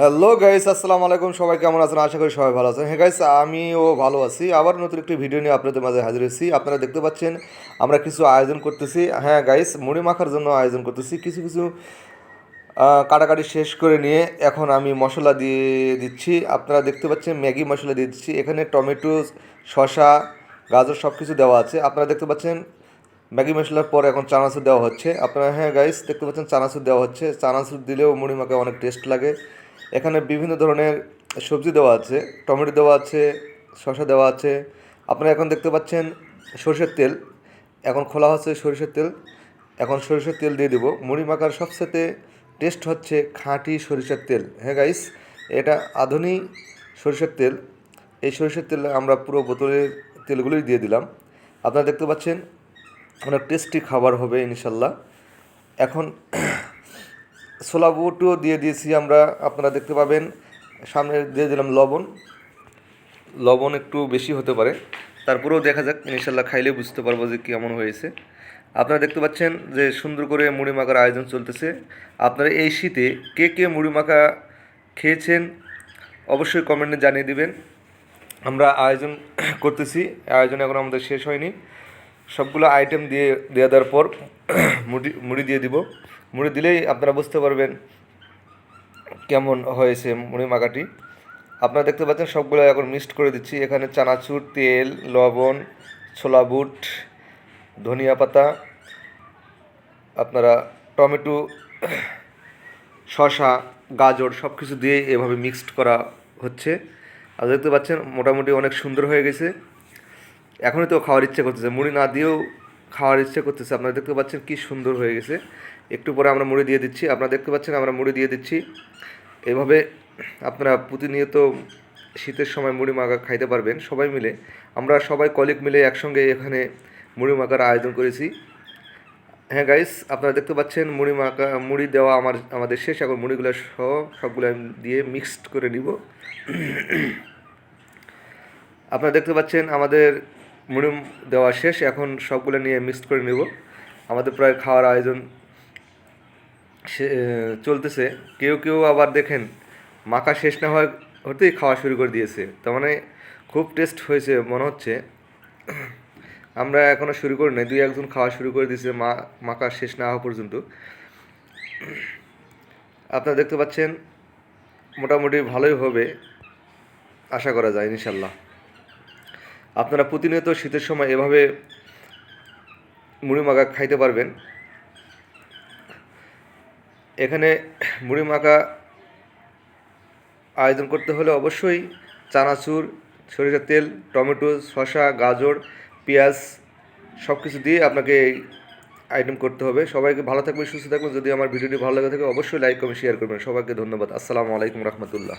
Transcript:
Hello guys আসসালামু আলাইকুম। সবাই কেমন আছেন? আশা করি সবাই ভালো আছেন। হ্যাঁ গাইস আমিও ভালো আছি। আবার নতুন একটি ভিডিও নিয়ে আপনাদের মাঝে হাজির হয়েছি। আপনারা দেখতে পাচ্ছেন, আমরা কিছু আয়োজন করতেছি। হ্যাঁ গাইস মুড়ি মাখার জন্য আয়োজন করতেছি। কিছু কিছু কাটাকাটি শেষ করে নিয়ে এখন আমি মশলা দিয়ে দিচ্ছি। আপনারা দেখতে পাচ্ছেন, ম্যাগি মশলা দিয়ে দিচ্ছি। এখানে টমেটো, শসা, গাজর সব কিছু দেওয়া আছে। আপনারা দেখতে পাচ্ছেন, ম্যাগি মশলার পর এখন চানাচুর দেওয়া হচ্ছে। আপনারা হ্যাঁ গাইস দেখতে পাচ্ছেন, চানাচুর দেওয়া হচ্ছে। চানাচুর দিলেও মুড়ি মাখা অনেক টেস্ট লাগে। এখানে বিভিন্ন ধরনের সবজি দেওয়া আছে, টমেটো দেওয়া আছে, শসা দেওয়া আছে। আপনারা এখন দেখতে পাচ্ছেন সরষের তেল। এখন খোলা হচ্ছে সরষের তেল। এখন সরিষার তেল দিয়ে দেবো। মুড়ি মাখার সবচেয়ে টেস্ট হচ্ছে খাঁটি সরিষার তেল। হ্যাঁ গাইস এটা আধুনিক সরিষার তেল। এই সরিষার তেল আমরা পুরো বোতলের তেলগুলোই দিয়ে দিলাম। আপনারা দেখতে পাচ্ছেন, অনেক টেস্টি খাবার হবে ইনশাল্লাহ। এখন ছোলা বুটও দিয়ে দিয়েছি আমরা, আপনারা দেখতে পাবেন। সামনে দিয়ে দিলাম লবণ। লবণ একটু বেশি হতে পারে। তারপরেও দেখা যাক, ইনশাল্লাহ খাইলে বুঝতে পারব যে কেমন হয়েছে। আপনারা দেখতে পাচ্ছেন যে সুন্দর করে মুড়ি মাখার আয়োজন চলতেছে। আপনারা এই শীতে কে কে মুড়ি মাখা খেয়েছেন অবশ্যই কমেন্টে জানিয়ে দিবেন। আমরা আয়োজন করতেছি। আয়োজন এখন আমাদের শেষ হয়নি। সবগুলো আইটেম দিয়ে দেওয়া দেওয়ার পর মুড়ি মুড়ি দিয়ে দিব। মুড়ি দিলেই আপনারা বুঝতে পারবেন কেমন হয়েছে মুড়ি মাখাটি। আপনারা দেখতে পাচ্ছেন সবগুলো এখন মিক্সড করে দিচ্ছি। এখানে চানাচুর, তেল, লবণ, ছোলা বুট, ধনিয়া পাতা, আপনারা টমেটো, শসা, গাজর সব কিছু দিয়ে এভাবে মিক্সড করা হচ্ছে। আর দেখতে পাচ্ছেন মোটামুটি অনেক সুন্দর হয়ে গেছে। এখনই তো খাওয়ার ইচ্ছে করতেছে। মুড়ি না দিয়েও খাওয়ার ইচ্ছে করতেছে। আপনারা দেখতে পাচ্ছেন কি সুন্দর হয়ে গেছে। একটু পরে আমরা মুড়ি দিয়ে দিচ্ছি। আপনারা দেখতে পাচ্ছেন আমরা মুড়ি দিয়ে দিচ্ছি। এভাবে আপনারা প্রতিনিয়ত শীতের সময় মুড়ি মাখা খাইতে পারবেন সবাই মিলে। আমরা সবাই কলিগ মিলে একসঙ্গে এখানে মুড়ি মাখার আয়োজন করেছি। হ্যাঁ গাইস আপনারা দেখতে পাচ্ছেন মুড়ি মাখা, মুড়ি দেওয়া আমার, আমাদের শেষ। এখন মুড়িগুলো সহ সবগুলো আমি দিয়ে মিক্সড করে নিব। আপনারা দেখতে পাচ্ছেন আমাদের মুড়ি দেওয়া শেষ। এখন সবগুলো নিয়ে মিক্সড করে নেব। আমাদের প্রায় খাওয়ার আয়োজন চলতেছে। কেউ কেউ আবার দেখেন, মাখা শেষ না হয় হতেই খাওয়া শুরু করে দিয়েছে। তার মানে খুব টেস্ট হয়েছে, মনে হচ্ছে। আমরা এখনও শুরু করি নাই। দুই একজন খাওয়া শুরু করে দিয়েছে মা, মাখা শেষ না হওয়া পর্যন্ত। আপনারা দেখতে পাচ্ছেন, মোটামুটি ভালোই হবে, আশা করা যায়, ইনশাল্লাহ। আপনারা প্রতিনিয়ত শীতের সময় এভাবে মুড়ি মাখা খাইতে পারবেন। এখানে মুড়ি মাখা আয়োজন করতে হলে অবশ্যই চানাচুর, সরিষার তেল, টমেটো, শসা, গাজর, পেঁয়াজ সব কিছু দিয়ে আপনাকে এই আইটেম করতে হবে। সবাইকে ভালো থাকবেন, সুস্থ থাকবেন। যদি আমার ভিডিওটি ভালো লাগে থাকে অবশ্যই লাইক কমেন্ট শেয়ার করবেন। সবাইকে ধন্যবাদ। আসসালামু আলাইকুম রহমতুল্লাহ।